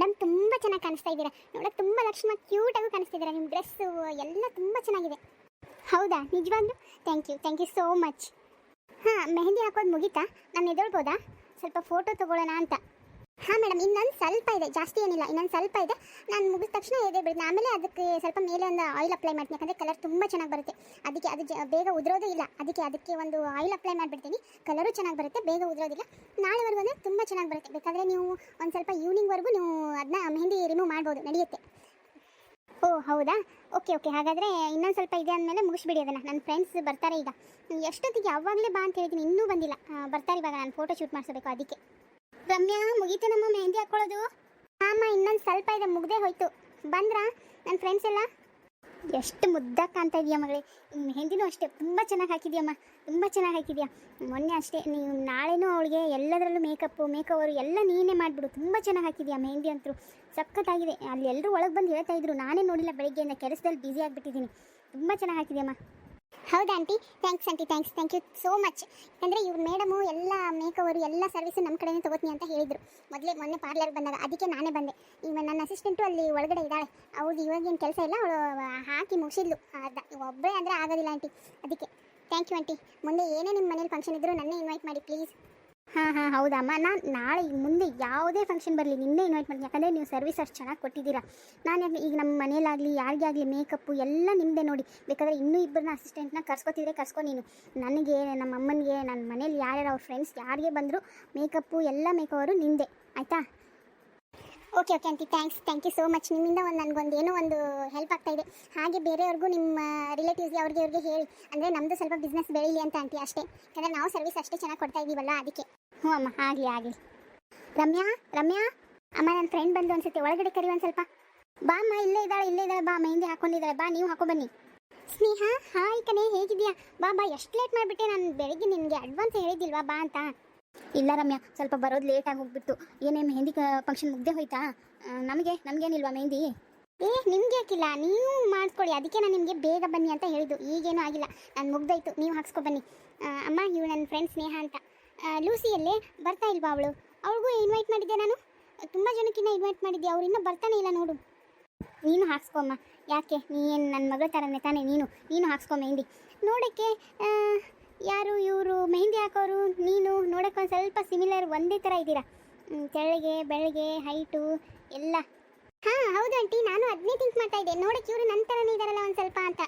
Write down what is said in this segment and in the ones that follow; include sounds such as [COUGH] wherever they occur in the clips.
Madam, ತುಂಬ ಚೆನ್ನಾಗಿ ಕಾಣಿಸ್ತಾ ಇದ್ದೀರಾ. ನೋಡಕ್ಕೆ ತುಂಬ ಲಕ್ಷ್ಮ ಕ್ಯೂಟಾಗೂ ಕಾಣಿಸ್ತಿದ್ದೀರಾ. ನಿಮ್ಮ ಡ್ರೆಸ್ಸು ಎಲ್ಲ ತುಂಬ ಚೆನ್ನಾಗಿದೆ. ಹೌದಾ? ನಿಜವಾಗ್ಲೂ? Thank you thank you so much ಹಾಂ, ಮೆಹಂದಿ ಹಾಕೋದು ಮುಗೀತಾ? ನಾನು ಎದೊಳ್ಬೋದಾ ಸ್ವಲ್ಪ ಫೋಟೋ ತೊಗೊಳ್ಳೋಣ ಅಂತ. ಹಾಂ ಮೇಡಮ್ ಇನ್ನೊಂದು ಸ್ವಲ್ಪ ಇದೆ, ಜಾಸ್ತಿ ಏನಿಲ್ಲ, ಇನ್ನೊಂದು ಸ್ವಲ್ಪ ಇದೆ. ನಾನು ಮುಗಿದ ತಕ್ಷಣ ಎದೆ ಬಿಡ್ತೀನಿ ಆಮೇಲೆ ಅದಕ್ಕೆ ಸ್ವಲ್ಪ ಮೇಲೆ ಒಂದು ಆಯಿಲ್ ಅಪ್ಲೈ ಮಾಡ್ತೀನಿ, ಯಾಕಂದರೆ ಕಲರ್ ತುಂಬ ಚೆನ್ನಾಗಿ ಬರುತ್ತೆ. ಅದಕ್ಕೆ ಅದು ಜ- ಬೇಗ ಉದುರೋದು ಇಲ್ಲ. ಅದಕ್ಕೆ ಅದಕ್ಕೆ ಒಂದು ಆಯಿಲ್ ಅಪ್ಲೈ ಮಾಡಿಬಿಡ್ತೀನಿ. ಕಲರು ಚೆನ್ನಾಗಿ ಬರುತ್ತೆ, ಬೇಗ ಉದುರೋದಿಲ್ಲ. ನಾಳೆವರೆಗೂ ಅಂದರೆ ತುಂಬ ಚೆನ್ನಾಗಿ ಬರುತ್ತೆ. ಬೇಕಾದರೆ ನೀವು ಒಂದು ಸ್ವಲ್ಪ ಈವ್ನಿಂಗ್ವರೆಗೂ ನೀವು ಅದನ್ನ ಮೆಹಂದಿ ರಿಮೂವ್ ಮಾಡ್ಬೋದು, ನಡೆಯುತ್ತೆ. ಓ, ಹೌದಾ? ಓಕೆ ಓಕೆ ಹಾಗಾದರೆ ಇನ್ನೊಂದು ಸ್ವಲ್ಪ ಇದೆ ಅಂದಮೇಲೆ ಮುಗಿಸ್ಬಿಡಿ ಅದನ್ನು. ನನ್ನ ಫ್ರೆಂಡ್ಸ್ ಬರ್ತಾರೆ ಈಗ. ಎಷ್ಟೊತ್ತಿಗೆ? ಯಾವಾಗಲೇ ಬಾ ಅಂತ ಹೇಳಿದ್ದೀನಿ ಇನ್ನೂ ಬಂದಿಲ್ಲ. ಬರ್ತಾರೆ ಇವಾಗ. ನಾನು ಫೋಟೋ ಶೂಟ್ ಮಾಡಿಸ್ಬೇಕು ಅದಕ್ಕೆ. ರಮ್ಯಾ, ಮುಗೀತು ನಮ್ಮ ಮೆಹಂದಿ ಹಾಕೊಳ್ಳೋದು. ಅಮ್ಮ ಇನ್ನೊಂದು ಸ್ವಲ್ಪ ಇದೆ, ಮುಗ್ದೆ ಹೋಯ್ತು. ಬಂದ್ರಾ? ನನ್ನ ಫ್ರೆಂಡ್ಸ್ ಎಲ್ಲ? ಎಷ್ಟು ಮುದ್ದಾಗಿ ಕಾಣ್ತಾ ಇದೆಯಾ ಮಗಳೇ. ಮೆಹಂದಿನೂ ಅಷ್ಟೇ, ತುಂಬ ಚೆನ್ನಾಗಿ ಹಾಕಿದ್ಯಮ್ಮ. ತುಂಬ ಚೆನ್ನಾಗಿ ಹಾಕಿದ್ಯಾ. ಮೊನ್ನೆ ಅಷ್ಟೇ, ನೀವು ನಾಳೆನೂ ಅವಳಿಗೆ ಎಲ್ಲದರಲ್ಲೂ ಮೇಕಪ್ಪು ಮೇಕವರು ಎಲ್ಲ ನೀನೇ ಮಾಡಿಬಿಡು. ತುಂಬ ಚೆನ್ನಾಗಿ ಹಾಕಿದ್ಯಾ ಮೆಹಂದಿ ಅಂತೂ. ಸಖತ್ತಾಗಿದೆ. ಅಲ್ಲಿ ಎಲ್ಲರೂ ಒಳಗೆ ಬಂದು ಹೇಳ್ತಾ ಇದ್ರು, ನಾನೇ ನೋಡಿಲ್ಲ ಬೆಳಿಗ್ಗೆಯಿಂದ, ಕೆಲಸದಲ್ಲಿ ಬ್ಯುಸಿ ಆಗಿಬಿಟ್ಟಿದ್ದೀನಿ. ತುಂಬ ಚೆನ್ನಾಗಿ ಹಾಕಿದ್ಯಮ್ಮ. ಹೌದಾ aunty? Thanks aunty thanks thank you so much ಯಾಕಂದರೆ ಇವ್ರ ಮೇಡಮು ಎಲ್ಲ ಮೇಕವರು ಎಲ್ಲ ಸರ್ವಿಸು ನಮ್ಮ ಕಡೆನೇ ತಗೋತೀನಿ ಅಂತ ಹೇಳಿದರು. ಮೊದಲೇ ಮೊನ್ನೆ ಪಾರ್ಲರ್ಗೆ ಬಂದಾಗ, ಅದಕ್ಕೆ ನಾನೇ ಬಂದೆ. ಈಗ ನನ್ನ ಅಸಿಸ್ಟೆಂಟು ಅಲ್ಲಿ ಒಳಗಡೆ ಇದ್ದಾಳೆ. ಇವಾಗ ಇವಾಗೇನು ಕೆಲಸ ಇಲ್ಲ, ಅವಳು ಹಾಕಿ ಮುಗಿಸಿದ್ಲು. ಅದ ಒಬ್ಬರೇ ಅಂದರೆ ಆಗೋದಿಲ್ಲ ಆಂಟಿ. ಅದಕ್ಕೆ ಥ್ಯಾಂಕ್ ಯು ಆಂಟಿ. ಮುಂದೆ ಏನೇ ನಿಮ್ಮ ಮನೇಲಿ ಫಂಕ್ಷನ್ ಇದ್ದರೂ ನನ್ನೇ ಇನ್ವೈಟ್ ಮಾಡಿ ಪ್ಲೀಸ್ ಹಾಂ ಹಾಂ, ಹೌದಮ್ಮ. ನಾನು ನಾಳೆ ಮುಂದೆ ಯಾವುದೇ ಫಂಕ್ಷನ್ ಬರಲಿ, ನಿನ್ನೆ ಇನ್ವೈಟ್ ಮಾಡ್ತೀನಿ. ಯಾಕಂದರೆ ನೀವು ಸರ್ವಿಸ್ ಅಷ್ಟು ಚೆನ್ನಾಗಿ ಕೊಟ್ಟಿದ್ದೀರಾ. ನಾನು ಈಗ ನಮ್ಮ ಮನೇಲಾಗಲಿ ಯಾರಿಗೆ ಆಗಲಿ ಮೇಕಪ್ಪು ಎಲ್ಲ ನಿಮ್ಮದೇ ನೋಡಿ. ಬೇಕಾದರೆ ಇನ್ನೂ ಇಬ್ಬರನ್ನ ಅಸಿಸ್ಟೆಂಟ್ನ ಕರ್ಸ್ಕೊತಿದ್ರೆ ಕರ್ಸ್ಕೊ ನೀನು. ನನಗೆ, ನಮ್ಮ ಅಮ್ಮನಿಗೆ ನನ್ನ ಮನೇಲಿ ಯಾರ್ಯಾರು ಅವ್ರ ಫ್ರೆಂಡ್ಸ್ ಯಾರಿಗೆ ಬಂದರೂ ಮೇಕಪ್ಪು ಎಲ್ಲ ಮೇಕವರು ನಿಂದೆ ಆಯಿತಾ? Okay okay aunty thanks thank you so much ನಿಮ್ಮಿಂದ ಒಂದು ನನಗೊಂದು ಏನೋ ಒಂದು ಹೆಲ್ಪ್ ಆಗ್ತಾ ಇದೆ. ಹಾಗೆ ಬೇರೆಯವ್ರಿಗೂ ನಿಮ್ಮ ರಿಲೇಟಿವ್ಸ್ಗೆ ಅವ್ರಿಗೆ ಅವ್ರಿಗೆ ಹೇಳಿ. ಅಂದರೆ ನಮ್ಮದು ಸ್ವಲ್ಪ ಬಿಸ್ನೆಸ್ ಬೆಳೀಲಿ ಅಂತ ಆಂಟಿ ಅಷ್ಟೇ. ಯಾಕಂದರೆ ನಾವು ಸರ್ವಿಸ್ ಅಷ್ಟೇ ಚೆನ್ನಾಗಿ ಕೊಡ್ತಾ ಇದ್ದೀವಲ್ಲ ಅದಕ್ಕೆ. ಹ್ಞೂ ಅಮ್ಮ ಆಗಲಿ ಆಗಲಿ ರಮ್ಯಾ ರಮ್ಯಾ, ಅಮ್ಮ, ನನ್ನ ಫ್ರೆಂಡ್ ಬಂದು ಅನ್ಸುತ್ತೆ ಒಳಗಡೆ ಕರಿ ಒಂದು ಸ್ವಲ್ಪ. ಬಾ ಅಮ್ಮ, ಇಲ್ಲೇ ಇದ್ದಾಳೆ ಇಲ್ಲೇ ಇದ್ದಾಳೆ, ಬಾ ಮೆಹಂದಿ ಹಾಕೊಂಡಿದ್ದಾಳೆ, ಬಾ, ನೀವು ಹಾಕೋ ಬನ್ನಿ. ಸ್ನೇಹ, ಹಾಯ್ ಕಣೆ ಹೇಗಿದ್ಯಾ ಬಾ ಬಾ, ಎಷ್ಟು ಲೇಟ್ ಮಾಡಿಬಿಟ್ಟೆ, ನಾನು ಬೆಳಗ್ಗೆ ನಿನಗೆ ಅಡ್ವಾನ್ಸ್ ಹೇಳಿದ್ದಿಲ್ವಾ, ಬಾ ಅಂತ. ಇಲ್ಲ ರಮ್ಯಾ, ಸ್ವಲ್ಪ ಬರೋದು ಲೇಟಾಗಿ ಹೋಗ್ಬಿಟ್ಟು ಏನೇ ಮೆಹಂದಿ ಫಂಕ್ಷನ್ ಮುಗ್ದೆ ಹೋಯ್ತಾ? ನಮಗೆ, ನಮಗೇನಿಲ್ವಾ ಮೆಹಂದಿ ಏ, ನಿಮ್ಗೆ ಯಾಕಿಲ್ಲ? ನೀವು ಮಾಡಿಸ್ಕೊಳ್ಳಿ ಅದಕ್ಕೆ ನಾನು ನಿಮಗೆ ಬೇಗ ಬನ್ನಿ ಅಂತ ಹೇಳಿದ್ದು. ಈಗೇನೂ ಆಗಿಲ್ಲ. ನಾನು ಮುಗ್ದಾಯ್ತು, ನೀವು ಹಾಕ್ಸ್ಕೊ ಬನ್ನಿ. ಅಮ್ಮ ಇವು ನನ್ನ ಫ್ರೆಂಡ್ ಸ್ನೇಹ ಅಂತ. ಲೂಸಿಯಲ್ಲೇ ಬರ್ತಾ ಇಲ್ವಾ ಅವಳು? ಅವಳಿಗೂ ಇನ್ವೈಟ್ ಮಾಡಿದ್ದೆ ನಾನು? ತುಂಬ ಜನಕ್ಕಿನ್ನ ಇನ್ವೈಟ್ ಮಾಡಿದ್ದೆ ಅವ್ರು ಇನ್ನೂ ಬರ್ತಾನೆ ಇಲ್ಲ ನೋಡು. ನೀನು ಹಾಕ್ಸ್ಕೊಮ್ಮ ಯಾಕೆ? ನೀನು ನನ್ನ ಮಗಳ ಥರನೇ ತಾನೆ ನೀನು. ನೀನು ಹಾಕ್ಸ್ಕೊ ಮೆಹಂದಿ ನೋಡೋಕ್ಕೆ ಯಾರು ಇವರು ಮೆಹಂದಿ ಹಾಕೋರು? ನೀನು ನೋಡೋಕ್ಕೆ ಒಂದು ಸ್ವಲ್ಪ ಸಿಮಿಲರ್ ಒಂದೇ ಥರ ಇದ್ದೀರಾ? ತೆಳ್ಳಗೆ ಬೆಳಗ್ಗೆ ಹೈಟು ಎಲ್ಲ. ಹಾಂ, ಹೌದು ಆಂಟಿ ನಾನು ಅದನ್ನೇ ಥಿಂಕ್ ಮಾಡ್ತಾ ಇದ್ದೆ. ನೋಡೋಕೆ ಇವರು ನನ್ನ ಥರನೇ ಇದ್ದಾರಲ್ಲ ಒಂದು ಸ್ವಲ್ಪ ಅಂತ.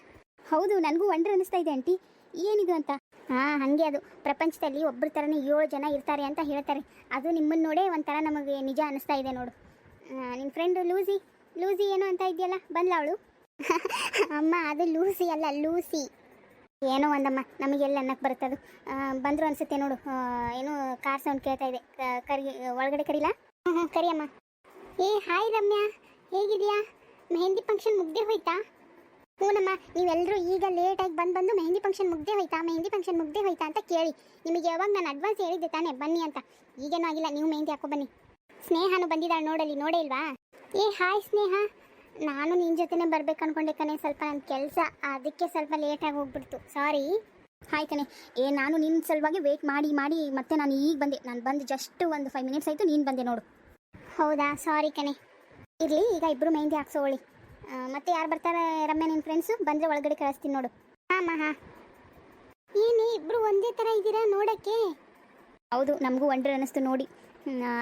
ಹೌದು, ನನಗೂ ವಂಡ್ರ್ ಅನ್ನಿಸ್ತಾ ಇದೆ ಆಂಟಿ ಏನಿದು ಅಂತ? ಹಾಂ, ಹಾಗೆ ಅದು. ಪ್ರಪಂಚದಲ್ಲಿ ಒಬ್ಬರ ಥರನೇ ಏಳು ಜನ ಇರ್ತಾರೆ ಅಂತ ಹೇಳ್ತಾರೆ. ಅದು ನಿಮ್ಮನ್ನು ನೋಡೇ ಒಂಥರ ನಮಗೆ ನಿಜ ಅನ್ನಿಸ್ತಾ ಇದೆ ನೋಡು. ನಿಮ್ಮ ಫ್ರೆಂಡು ಲೂಸಿ ಲೂಸಿ ಏನೋ ಅಂತ ಇದೆಯಲ್ಲ, ಬಂದ್ಲ ಅವಳು? [LAUGHS] ಅಮ್ಮ, ಅದು ಲೂಸಿ ಅಲ್ಲ, ಲೂಸಿ. ಏನೋ ಒಂದಮ್ಮ ನಮಗೆಲ್ಲ ಅನ್ನಕ್ಕೆ ಬರುತ್ತೆ ಅದು ಬಂದರು ಅನ್ಸುತ್ತೆ ನೋಡು. ಏನು ಏನೋ ಕಾರ್ ಸೌಂಡ್ ಕೇಳ್ತಾ ಇದೆ. ಕರಿ, ಒಳಗಡೆ ಕರೀಲಾ? ಹ್ಞೂ ಹ್ಞೂ ಕರಿಯಮ್ಮ. ಏ, ಹಾಯ್ ರಮ್ಯಾ. ಹೇಗಿದೆಯಾ? ಮೆಹಂದಿ ಫಂಕ್ಷನ್ ಮುಗ್ದೇ ಹೋಯ್ತಾ? ಹ್ಞೂನಮ್ಮ ನೀವೆಲ್ಲರೂ ಈಗ ಲೇಟಾಗಿ ಬಂದು ಬಂದು ಮೆಹಂದಿ ಫಂಕ್ಷನ್ ಮುಗ್ದೇ ಹೋಯ್ತಾ, ಮೆಹಂದಿ ಫಂಕ್ಷನ್ ಮುಗ್ದೇ ಹೋಯ್ತಾ ಅಂತ ಕೇಳಿ. ನಿಮಗೆ ಯಾವಾಗ ನಾನು ಅಡ್ವಾನ್ಸ್ ಹೇಳಿದ್ದೆ ತಾನೇ, ಬನ್ನಿ ಅಂತ. ಈಗೇನೂ ಆಗಿಲ್ಲ, ನೀವು ಮೆಹಂದಿ ಹಾಕೋ ಬನ್ನಿ. ಸ್ನೇಹನು ಬಂದಿದ್ದಾಳೆ ನೋಡಲಿ ನೋಡೇ ಇಲ್ವಾ? ಏ, ಹಾಯ್ ಸ್ನೇಹ. ನಾನು ನಿನ್ನ ಜೊತೆನೇ ಬರ್ಬೇಕು ಅನ್ಕೊಂಡೆ ಕಣೆ, ಸ್ವಲ್ಪ ನನ್ನ ಕೆಲಸ, ಅದಕ್ಕೆ ಸ್ವಲ್ಪ ಲೇಟಾಗಿ ಹೋಗ್ಬಿಡ್ತು. ಸಾರಿ ಹಾಯ್ ಕಣೆ. ಏ, ನಾನು ನಿನ್ನ ಸಲುವಾಗಿ ವೇಟ್ ಮಾಡಿ ಮಾಡಿ, ಮತ್ತೆ ನಾನು ಈಗ ಬಂದೆ. ನಾನು ಬಂದು ಜಸ್ಟ್ ಒಂದು ಫೈವ್ ಮಿನಿಟ್ಸ್ ಆಯಿತು, ನೀನು ಬಂದೆ ನೋಡು. ಹೌದಾ? ಸಾರಿ ಕಣೆ. ಇರಲಿ, ಈಗ ಇಬ್ಬರು ಮೆಹಂದಿ ಹಾಕ್ಸೋಳಿ ಮತ್ತೆ ಯಾರು ಬರ್ತಾರೆ ರಮ್ಯಾ ನಿನ್ನ ಫ್ರೆಂಡ್ಸು ಬಂದರೆ ಒಳಗಡೆ ಕಳಿಸ್ತೀನಿ ನೋಡು. ಹಾಂ ಹಾಂ. ಏನೇ ಇಬ್ಬರು ಒಂದೇ ಥರ ಇದ್ದೀರಾ ನೋಡೋಕ್ಕೆ? ಹೌದು ನಮಗೂ ಒಂಡ್ರೆ ಅನ್ನಿಸ್ತು ನೋಡಿ.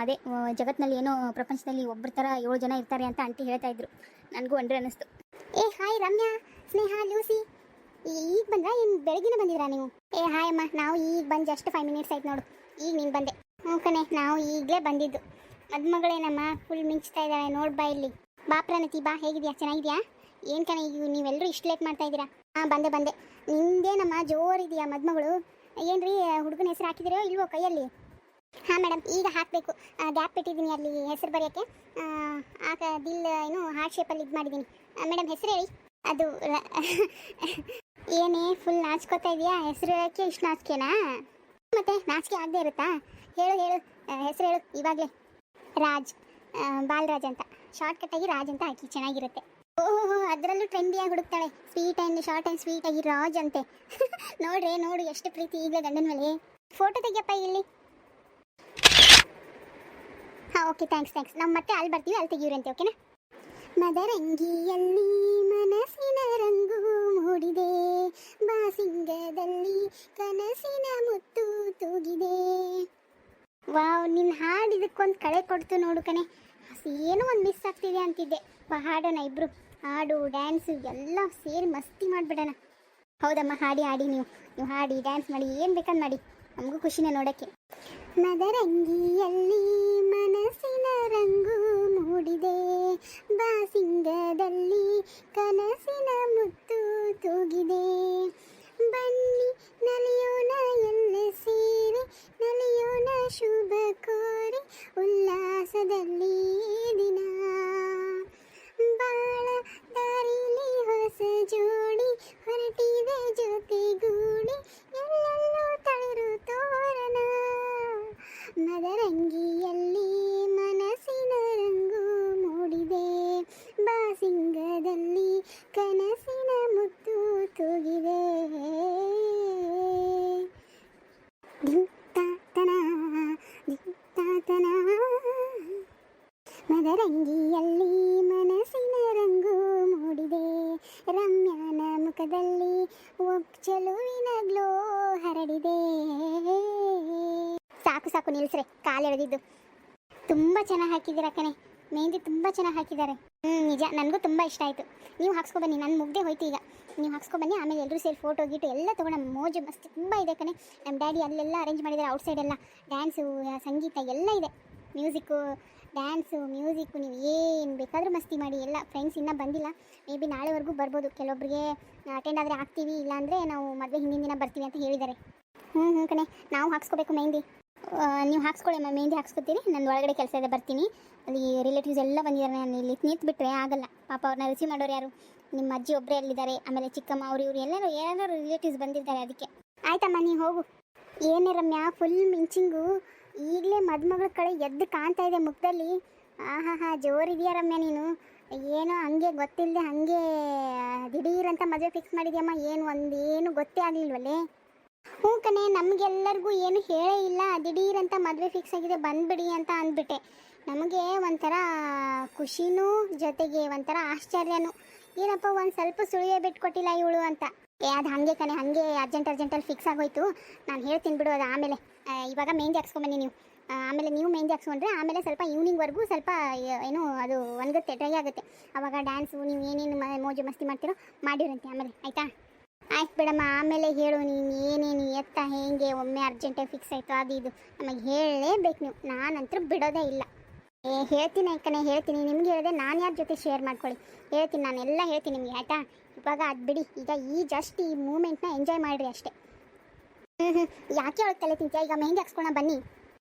ಅದೇ ಜಗತ್ತಿನಲ್ಲಿ ಏನೋ ಪ್ರಪಂಚದಲ್ಲಿ ಒಬ್ಬರ ಥರ ಏಳು ಜನ ಇರ್ತಾರೆ ಅಂತ ಆಂಟಿ ಹೇಳ್ತಾ ಇದ್ರು. ನನಗೂ ಒಂಡ್ರೆ ಅನ್ನಿಸ್ತು. ಏ ಹಾಯ್ ರಮ್ಯಾ ಸ್ನೇಹ ಲೂಸಿ. ಈಗ ಬಂದ್ರಾ ಏನು ಬೆಳಗಿನ ಬಂದಿದ್ರಾ ನೀವು? ಏ ಹಾಯ್ ಅಮ್ಮ ನಾವು ಈಗ ಬಂದು ಜಸ್ಟ್ ಫೈವ್ ಮಿನಿಟ್ಸ್ ಆಯ್ತು ನೋಡು. ಈಗ ನೀನು ಬಂದೆ. ಹ್ಞೂ ಕಣೆ ನಾವು ಈಗಲೇ ಬಂದಿದ್ದು. ಮದುಮಗಳೇನಮ್ಮ ಫುಲ್ ಮಿಂಚ್ತಾ ಇದ್ದಾಳೆ ನೋಡ್ಬಾ ಇಲ್ಲಿ. ಬಾ ಪ್ರಣತಿ, ಬಾ. ಹೇಗಿದ್ಯಾ? ಚೆನ್ನಾಗಿದ್ಯಾ? ಏನು ಕಣ ಈಗ ನೀವೆಲ್ಲರೂ ಇಷ್ಟು ಲೇಟ್ ಮಾಡ್ತಾ ಇದ್ದೀರಾ? ಹಾಂ, ಬಂದೆ ಬಂದೆ. ನಿಂದೇನಮ್ಮ ಜೋರಿದೆಯಾ ಮದುಮಗಳು? ಏನ್ರಿ ಹುಡುಗನ ಹೆಸರು ಹಾಕಿದಿರೋ ಇಲ್ವೋ ಕೈಯಲ್ಲಿ? ಹಾಂ ಮೇಡಮ್ ಈಗ ಹಾಕಬೇಕು. ಗ್ಯಾಪ್ ಬಿಟ್ಟಿದ್ದೀನಿ ಅಲ್ಲಿ ಹೆಸರು ಬರೆಯೋಕ್ಕೆ. ಆಗ ದಿಲ್ ಏನು ಹಾರ್ಟ್ ಶೇಪಲ್ಲಿ ಇದು ಮಾಡಿದ್ದೀನಿ. ಮೇಡಮ್ ಹೆಸರು ಹೇಳಿ. ಅದು [LAUGHS] ಏನೇ ಫುಲ್ ನಾಚ್ಕೋತಾ ಇದೆಯಾ? ಹೆಸರು ಹೇಳೋಕ್ಕೆ ಇಷ್ಟು ನಾಚಿಕೆನಾ? ಮತ್ತೆ, ನಾಚಿಕೆ ಆಗದೆ ಇರುತ್ತಾ? ಹೇಳು ಹೇಳು. ಹೆಸರು ಹೇಳು, ಇವಾಗಲೇ. ರಾಜ್ ಬಾಲರಾಜ್ ಅಂತ. ಶಾರ್ಟ್ ಕಟ್ ಆಗಿ ರಾಜ್ ಅಂತ ಹಾಕಿ, ಚೆನ್ನಾಗಿರುತ್ತೆ. ಓಹೋ ಅದರಲ್ಲೂ ಟ್ರೆಂಡಿಯಾಗಿ ಹುಡುಕ್ತಾಳೆ. Sweet and short and sweet ಆಗಿ ರಾಜ್ ಅಂತೆ. [LAUGHS] ನೋಡ್ರಿ, ನೋಡು, ಎಷ್ಟು ಪ್ರೀತಿ ಈಗಲೇ ಗಂಡನ ಮೇಲೆ. ಫೋಟೋ ತೆಗಿಯಪ್ಪ ಇಲ್ಲಿ. ಹಾಂ ಓಕೆ ಥ್ಯಾಂಕ್ಸ್ ಥ್ಯಾಂಕ್ಸ್ ನಾವು ಮತ್ತೆ ಅಲ್ಲಿ ಬರ್ತೀವಿ, ಅಲ್ಲಿ ತೆಗಿವ್ರಂತೆ ಓಕೆನಾ ಮದರಂಗಿಯಲ್ಲಿ ಮನಸ್ಸಿನ ರಂಗು ಮೂಡಿದೆ. ಬಾಸಿಂಗದಲ್ಲಿ ಕನಸಿನ ಮುತ್ತು ತೂಗಿದೆ. ವಾವ್ ನಿನ್ನ ಹಾಡಿದಕ್ಕೊಂದು ಕಳೆ ಕೊಡ್ತು ನೋಡು ಕಣೆ. ಏನೋ ಒಂದು ಮಿಸ್ ಆಗ್ತಿದೆ ಅಂತಿದ್ದೆ. ಹಾಡೋಣ ಇಬ್ರು, ಹಾಡು ಡ್ಯಾನ್ಸು ಎಲ್ಲ ಸೇರಿ ಮಸ್ತಿ ಮಾಡಿಬಿಡೋಣ. ಹೌದಮ್ಮ, ಹಾಡಿ ಹಾಡಿ ನೀವು. ನೀವು ಹಾಡಿ ಡ್ಯಾನ್ಸ್ ಮಾಡಿ, ಏನು ಬೇಕಂತ ಮಾಡಿ. ನಮಗೂ ಖುಷಿನೇ ನೋಡೋಕ್ಕೆ ಮದರಂಗಿಯಲ್ಲಿ ಮನಸ್ಸಿನ ರಂಗು ಮೂಡಿದೆ. ಬಾಸಿಂಗದಲ್ಲಿ ಕನಸಿನ ಮುತ್ತು ತೂಗಿದೆ. ಮದರಂಗಿಯಲ್ಲಿ ಸಾಕು ಕಾಲು ಎಳೆದಿದ್ದು. ತುಂಬ ಚೆನ್ನಾಗಿ ಹಾಕಿದ್ದೀರ ಕಣೆ. ಮೆಹಂದಿ ತುಂಬ ಚೆನ್ನಾಗಿ ಹಾಕಿದ್ದಾರೆ. ಹ್ಞೂ ನಿಜ. ನನಗೂ ತುಂಬ ಇಷ್ಟ ಆಯಿತು. ನೀವು ಹಾಕ್ಸ್ಕೊ ಬನ್ನಿ. ನನ್ನ ಮುಗ್ದೆ ಹೋಯ್ತು ಈಗ. ನೀವು ಹಾಕ್ಸ್ಕೊ ಬನ್ನಿ. ಆಮೇಲೆ ಎಲ್ಲರೂ ಸೇರಿ ಫೋಟೋ ಗೀಟು ಎಲ್ಲ ತೊಗೊಂಡು ಮೋಜು ಮಸ್ತ್ ತುಂಬ ಇದೆ ಕಣೆ. ನಮ್ಮ ಡ್ಯಾಡಿ ಅಲ್ಲೆಲ್ಲ ಅರೇಂಜ್ ಮಾಡಿದ್ದಾರೆ ಔಟ್ಸೈಡ್ ಎಲ್ಲ. ಡ್ಯಾನ್ಸು ಸಂಗೀತ ಎಲ್ಲ ಇದೆ. ಮ್ಯೂಸಿಕ್ಕು ಡ್ಯಾನ್ಸು ಮ್ಯೂಸಿಕ್ಕು ನೀವು ಏನು ಬೇಕಾದರೂ ಮಸ್ತಿ ಮಾಡಿ. ಎಲ್ಲ ಫ್ರೆಂಡ್ಸ್ ಇನ್ನೂ ಬಂದಿಲ್ಲ. ಮೇ ಬಿ ನಾಳೆವರೆಗೂ ಬರ್ಬೋದು. ಕೆಲವೊಬ್ಬರಿಗೆ ಅಟೆಂಡ್ ಆದರೆ ಆಗ್ತೀವಿ. ಇಲ್ಲಾಂದರೆ ನಾವು ಮದುವೆ ಹಿಂದಿನ ದಿನ ಬರ್ತೀವಿ ಅಂತ ಹೇಳಿದ್ದಾರೆ. ಹ್ಞೂ ಹ್ಞೂ ಕಣೆ. ನಾವು ಹಾಕ್ಸ್ಕೋಬೇಕು ಮೆಹಂದಿ. ನೀವು ಹಾಕ್ಸ್ಕೊಳ್ಳಿ ಅಮ್ಮ ಮೆಹಂದಿ ಹಾಕ್ಸ್ಕೊತೀರಿ. ನನ್ನ ಒಳಗಡೆ ಕೆಲಸ ಇದೆ, ಬರ್ತೀನಿ. ಅಲ್ಲಿ ರಿಲೇಟಿವ್ಸ್ ಎಲ್ಲ ಬಂದಿದ್ದಾರೆ, ನಾನು ಇಲ್ಲಿ ನಿಂತು ಬಿಟ್ಟರೆ ಆಗಲ್ಲ. ಪಾಪ ಅವ್ರನ್ನ ರಿಸೀವ್ ಮಾಡೋರು ಯಾರು? ನಿಮ್ಮ ಅಜ್ಜಿ ಒಬ್ಬರೇ ಅಲ್ಲಿದ್ದಾರೆ, ಆಮೇಲೆ ಚಿಕ್ಕಮ್ಮ, ಅವ್ರು ಇವ್ರು, ಎಲ್ಲರೂ ಏನಾದ್ರು ರಿಲೇಟಿವ್ಸ್ ಬಂದಿದ್ದಾರೆ ಅದಕ್ಕೆ. ಆಯ್ತಮ್ಮ, ನೀವು ಹೋಗು. ಏನೇ ರಮ್ಯಾ ಫುಲ್ ಮಿಂಚಿಂಗು ಈಗಲೇ ಮದುಮಗಳ ಕಡೆ ಎದ್ದು ಕಾಣ್ತಾ ಇದೆ ಮುಖದಲ್ಲಿ. ಆಹಾ ಹಾ ಜೋರಿದೆಯಾ ರಮ್ಯಾ ನೀನು? ಏನೋ ಹಂಗೆ ಗೊತ್ತಿಲ್ಲದೆ ಹಾಗೆ ದಿಢೀರಂತ ಮದುವೆ ಫಿಕ್ಸ್ ಮಾಡಿದ್ಯಮ್ಮ. ಏನು ಒಂದೇನು ಗೊತ್ತೇ ಆಗಲಿಲ್ವಲ್ಲೇ? ಹ್ಞೂ ಕಣೆ, ನಮಗೆಲ್ಲರಿಗೂ ಏನು ಹೇಳೇ ಇಲ್ಲ, ದಿಢೀರಂತ ಮದುವೆ ಫಿಕ್ಸ್ ಆಗಿದೆ, ಬಂದ್ಬಿಡಿ ಅಂತ ಅಂದ್ಬಿಟ್ಟೆ. ನಮಗೆ ಒಂಥರ ಖುಷಿನೂ ಜೊತೆಗೆ ಒಂಥರ ಆಶ್ಚರ್ಯನೂ. ಏನಪ್ಪ, ಒಂದು ಸ್ವಲ್ಪ ಸುಳಿಯೇ ಬಿಟ್ಕೊಟ್ಟಿಲ್ಲ ಇವಳು ಅಂತ. ಏ, ಅದು ಹಾಗೆ ಕಣೆ, ಹಾಗೆ ಅರ್ಜೆಂಟ್ ಅರ್ಜೆಂಟಲ್ಲಿ ಫಿಕ್ಸ್ ಆಗೋಯ್ತು. ನಾನು ಹೇಳ್ತೀನಿ ಬಿಡು ಅದು ಆಮೇಲೆ. ಇವಾಗ ಮೆಹಂದಿ ಹಾಕ್ಸ್ಕೊಂಬನ್ನಿ ನೀವು. ಆಮೇಲೆ ನೀವು ಮೆಹಂದಿ ಹಾಕ್ಸ್ಕೊಂಡ್ರೆ ಆಮೇಲೆ ಸ್ವಲ್ಪ ಈವ್ನಿಂಗ್ವರೆಗೂ ಸ್ವಲ್ಪ ಏನು ಅದು ಒಣಗುತ್ತೆ ಡ್ರೈ ಆಗುತ್ತೆ. ಅವಾಗ ಡ್ಯಾನ್ಸು ನೀವು ಏನೇನು ಮೋಜು ಮಸ್ತಿ ಮಾಡ್ತೀರೋ ಮಾಡಿರಂತೆ ಆಮೇಲೆ. ಆಯಿತಾ? ಆಯ್ತು ಬಿಡಮ್ಮ, ಆಮೇಲೆ ಹೇಳು ನೀನು ಏನೇನು ಎತ್ತ, ಹೇಗೆ, ಒಮ್ಮೆ ಅರ್ಜೆಂಟಾಗಿ ಫಿಕ್ಸ್ ಆಯಿತು ಅದು ಇದು. ನಮಗೆ ಹೇಳಲೇಬೇಕು ನೀವು. ನಾನಂತರೂ ಬಿಡೋದೇ ಇಲ್ಲ. ಏ, ಹೇಳ್ತೀನಿ ಯಾಕನೆ ಹೇಳ್ತೀನಿ. ನಿಮ್ಗೆ ಹೇಳಿದೆ ನಾನು ಯಾರ ಜೊತೆ ಶೇರ್ ಮಾಡ್ಕೊಳ್ಳಿ? ಹೇಳ್ತೀನಿ, ನಾನೆಲ್ಲ ಹೇಳ್ತೀನಿ ನಿಮಗೆ, ಆಯಿತಾ? ಇವಾಗ ಅದು ಬಿಡಿ. ಈಗ ಈ ಜಸ್ಟ್ ಈ ಮೂಮೆಂಟ್ನ ಎಂಜಾಯ್ ಮಾಡಿರಿ ಅಷ್ಟೇ. ಹ್ಞೂ ಹ್ಞೂ ಯಾಕೆ ಅವಳು ತಲೆ ತಿಂತೀಯ? ಈಗ ಮೆಹಂದಿ ಹಾಕ್ಸ್ಕೊಳ ಬನ್ನಿ.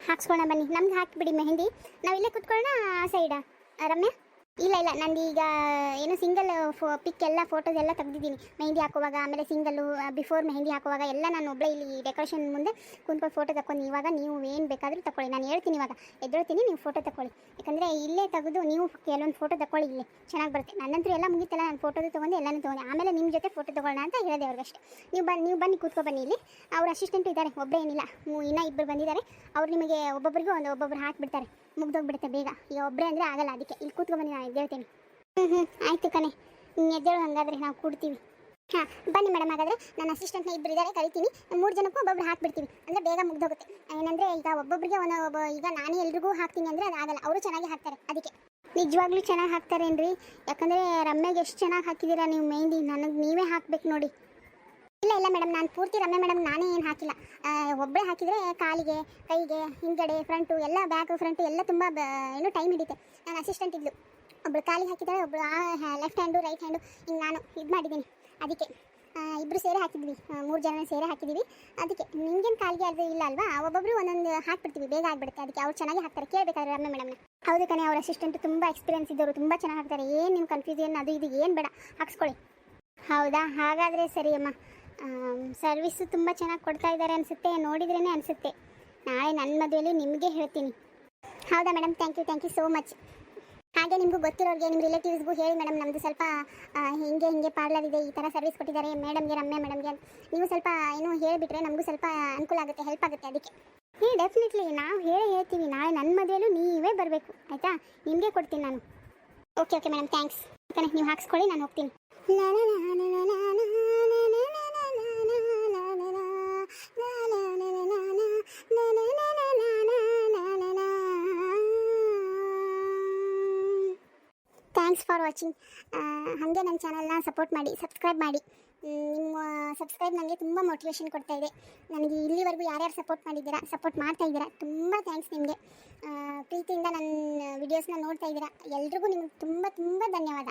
ಹಾಕ್ಸ್ಕೊಳ ಬನ್ನಿ. ನಮ್ಗೆ ಹಾಕಿಬಿಡಿ ಮೆಹಂದಿ. ನಾವು ಇಲ್ಲೇ ಕುತ್ಕೊಳ್ಳೋಣ ಆ ಸೈಡ ರಮ್ಯಾ? ಇಲ್ಲ ಇಲ್ಲ, ನಂದು ಈಗ ಏನು ಸಿಂಗಲ್ ಫೋ ಪಿಕ್ ಎಲ್ಲ ಫೋಟೋಸ್ ಎಲ್ಲ ತೆಗ್ದಿದ್ದೀನಿ. ಮೆಹಂದಿ ಹಾಕುವಾಗ, ಆಮೇಲೆ ಸಿಂಗಲ್ಲು ಬಿಫೋರ್ ಮೆಹಂದಿ ಹಾಕುವಾಗ ಎಲ್ಲ ನಾನು ಒಬ್ಬಳೇ ಇಲ್ಲಿ ಡೆಕೋರೇಷನ್ ಮುಂದೆ ಕುಂತ್ಕೊಂಡು ಫೋಟೋ ತಗೊಂಡು ಇವಾಗ ನೀವು ಏನು ಬೇಕಾದರೂ ತಗೊಳ್ಳಿ ನಾನು ಹೇಳ್ತೀನಿ ಇವಾಗ, ಎದ್ದೇಳ್ತೀನಿ, ನೀವು ಫೋಟೋ ತಗೊಳ್ಳಿ ಯಾಕಂದರೆ ಇಲ್ಲೇ ತೆಗೆದು ನೀವು ಕೆಲವೊಂದು ಫೋಟೋ ತಗೊಳ್ಳಿ ಇಲ್ಲಿ. ಚೆನ್ನಾಗಿ ಬರುತ್ತೆ. ನನ್ನಂತರ ಎಲ್ಲ ಮುಗಿತಲ್ಲ, ನಾನು ಫೋಟೋದು ತೊಗೊಂಡು ಎಲ್ಲನೂ ತೊಗೊಂಡೆ. ಆಮೇಲೆ ನಿಮ್ಮ ಜೊತೆ ಫೋಟೋ ತಗೊಳ್ಳೋಣ ಅಂತ ಹೇಳಿದೆ ಅವ್ರಿಗಷ್ಟೇ. ನೀವು ಬನ್ನಿ ನೀವು ಬನ್ನಿ, ಕೂತ್ಕೊ ಬನ್ನಿ ಇಲ್ಲಿ. ಅವ್ರ ಅಸಿಸ್ಟೆಂಟ್ ಇದ್ದಾರೆ ಒಬ್ಬರೇ ಏನಿಲ್ಲ. ಇನ್ನೂ ಇಬ್ಬರು ಬಂದಿದ್ದಾರೆ. ಅವ್ರು ನಿಮಗೆ ಒಬ್ಬೊಬ್ಬರಿಗೂ ಒಂದು ಒಬ್ಬೊಬ್ರು ಹಾಕಿಬಿಡ್ತಾರೆ. ಮುಗ್ದೋಗ್ಬಿಡುತ್ತೆ ಬೇಗ. ಈಗ ಒಬ್ಬರೇ ಅಂದರೆ ಆಗಲ್ಲ, ಅದಕ್ಕೆ ಇಲ್ಲಿ ಕೂತ್ಕೊ ಬನ್ನಿ ನಾನು ಎದ್ದೇಳ್ತೀನಿ. ಹ್ಞೂ ಹ್ಞೂ ಆಯಿತು ಕಣೆ. ನೀನು ಎದ್ದೇಳು ಹಾಗಾದ್ರೆ, ನಾವು ಕೂಡ್ತೀವಿ. ಹಾಂ, ಬನ್ನಿ ಮೇಡಮ್ ಹಾಗಾದರೆ. ನನ್ನ ಅಸಿಸ್ಟೆಂಟ್ನ ಇಬ್ಬರು ಇದ್ದಾರೆ ಕರಿತೀನಿ. ಮೂರು ಜನಕ್ಕೂ ಒಬ್ಬೊಬ್ರು ಹಾಕ್ಬಿಡ್ತೀವಿ. ಅಂದರೆ ಬೇಗ ಮುಗ್ದೋಗುತ್ತೆ. ಏನಂದರೆ, ಈಗ ಒಬ್ಬೊಬ್ಬರಿಗೆ ಒಬ್ಬ, ಈಗ ನಾನೇ ಎಲ್ರಿಗೂ ಹಾಕ್ತೀನಿ ಅಂದರೆ ಅದು ಆಗಲ್ಲ. ಅವರು ಚೆನ್ನಾಗಿ ಹಾಕ್ತಾರೆ, ಅದಕ್ಕೆ. ನಿಜವಾಗ್ಲೂ ಚೆನ್ನಾಗಿ ಹಾಕ್ತಾರೇನ್ರಿ? ಯಾಕಂದರೆ ರಮ್ಯಾಗೆ ಎಷ್ಟು ಚೆನ್ನಾಗಿ ಹಾಕಿದ್ದೀರಾ ನೀವು ಮೆಹಂದಿ ನನಗೆ ನೀವೇ ಹಾಕ್ಬೇಕು ನೋಡಿ. ಇಲ್ಲ ಇಲ್ಲ ಮೇಡಮ್ ನಾನು ಪೂರ್ತಿ ರಮ್ಯ ಮೇಡಮ್ ನಾನೇ ಏನು ಹಾಕಿಲ್ಲ. ಒಬ್ಬಳೇ ಹಾಕಿದರೆ ಕಾಲಿಗೆ, ಕೈಗೆ, ಹಿಂದ್ಗಡೆ ಫ್ರಂಟು ಎಲ್ಲ ಬ್ಯಾಕ್ ಫ್ರಂಟು ಎಲ್ಲ ತುಂಬ ಏನು ಟೈಮ್ ಹಿಡಿತೆ ನಾನು ಅಸಿಸ್ಟೆಂಟ್ ಇದ್ಲು. ಒಬ್ಳು ಕಾಲಿಗೆ ಹಾಕಿದ್ದಾಳೆ ಒಬ್ಳು ಲೆಫ್ಟ್ ಹ್ಯಾಂಡು ರೈಟ್ ಹ್ಯಾಂಡು ಹಿಂಗೆ ನಾನು ಇದು ಮಾಡಿದ್ದೀನಿ. ಅದಕ್ಕೆ ಇಬ್ಬರು ಸೇರೆ ಹಾಕಿದ್ವಿ. ಮೂರು ಜನ ಸೇರೆ ಹಾಕಿದ್ದೀವಿ. ಅದಕ್ಕೆ ನಿಮ್ಗೇನು ಕಾಲಿಗೆ ಅದು ಇಲ್ಲ ಅಲ್ವಾ? ಒಬ್ಬೊಬ್ಬರು ಒಂದೊಂದು ಹಾಕ್ಬಿಡ್ತೀವಿ, ಬೇಗ ಆಗಿಬಿಡುತ್ತೆ. ಅದಕ್ಕೆ ಅವ್ರು ಚೆನ್ನಾಗಿ ಹಾಕ್ತಾರೆ. ಕೇಳಬೇಕಾದ್ರೆ ರಮ್ಯ ಮೇಡಮ್ನ ಹೌದು ಕಣೆ, ಅವ್ರ ಅಸಿಸ್ಟೆಂಟ್ ತುಂಬ ಎಕ್ಸ್ಪೀರಿಯನ್ಸ್ ಇದ್ದವರು, ತುಂಬ ಚೆನ್ನಾಗಿ ಹಾಕ್ತಾರೆ. ಏನು ನಿಮ್ಮ ಕನ್ಫ್ಯೂಷನ್ ಅದು ಇದು, ಏನು ಬೇಡ. ಹಾಕ್ಸ್ಕೊಳ್ಳಿ. ಹೌದಾ? ಹಾಗಾದರೆ ಸರಿ ಅಮ್ಮ. ಸರ್ವಿಸು ತುಂಬ ಚೆನ್ನಾಗಿ ಕೊಡ್ತಾ ಇದ್ದಾರೆ ಅನಿಸುತ್ತೆ ನೋಡಿದ್ರೇ ಅನಿಸುತ್ತೆ. ನಾಳೆ ನನ್ನ ಮದುವೆಯಲ್ಲಿ ನಿಮಗೆ ಹೇಳ್ತೀನಿ. ಹೌದಾ madam thank you thank you so much ಹಾಗೆ ನಿಮಗೂ ಗೊತ್ತಿರೋರಿಗೆ ನಿಮ್ಮ ರಿಲೇಟಿವ್ಸ್ಗೂ ಹೇಳಿ ಮೇಡಮ್ ನಮ್ಮದು ಸ್ವಲ್ಪ ಹೆಂಗೆ ಹಿಂಗೆ ಪಾರ್ಲರ್ ಇದೆ, ಈ ಥರ ಸರ್ವಿಸ್ ಕೊಟ್ಟಿದ್ದಾರೆ ಮೇಡಮ್ಗೆ ರಮ್ಯ ಮೇಡಮ್ಗೆ ನೀವು ಸ್ವಲ್ಪ ಏನು ಹೇಳಿಬಿಟ್ರೆ ನಮಗೂ ಸ್ವಲ್ಪ ಅನುಕೂಲ ಆಗುತ್ತೆ ಹೆಲ್ಪ್ ಆಗುತ್ತೆ ಅದಕ್ಕೆ. ಹೇ ಡೆಫಿನೆಟ್ಲಿ ನಾವು ಹೇಳಿ ಹೇಳ್ತೀವಿ, ನಾಳೆ ನನ್ನ ಮದುವೆಯಲ್ಲೂ ನೀವೇ ಬರಬೇಕು, ಆಯಿತಾ? ನಿಮಗೆ ಕೊಡ್ತೀನಿ ನಾನು. ಓಕೆ ಓಕೆ ಮೇಡಮ್ ಥ್ಯಾಂಕ್ಸ್ ನೀವು ಹಾಕ್ಸ್ಕೊಳ್ಳಿ, ನಾನು ಹೋಗ್ತೀನಿ. Thanks for watching. ಹಾಗೆ ನನ್ನ ಚಾನಲ್ನ ಸಪೋರ್ಟ್ ಮಾಡಿ, ಸಬ್ಸ್ಕ್ರೈಬ್ ಮಾಡಿ. ನಿಮ್ಮ ಸಬ್ಸ್ಕ್ರೈಬ್ ನನಗೆ ತುಂಬ ಮೋಟಿವೇಶನ್ ಕೊಡ್ತಾ ಇದೆ. ನನಗೆ ಇಲ್ಲಿವರೆಗೂ ಯಾರ್ಯಾರು ಸಪೋರ್ಟ್ ಮಾಡಿದ್ದೀರಾ, ಸಪೋರ್ಟ್ ಮಾಡ್ತಾ ಇದ್ದೀರಾ, ತುಂಬ ಥ್ಯಾಂಕ್ಸ್ ನಿಮಗೆ. ಪ್ರೀತಿಯಿಂದ ನನ್ನ ವಿಡಿಯೋಸ್ನ ನೋಡ್ತಾ ಇದ್ದೀರಾ. ಎಲ್ರಿಗೂ ನಿಮ್ಗೆ ತುಂಬ ತುಂಬ ಧನ್ಯವಾದ.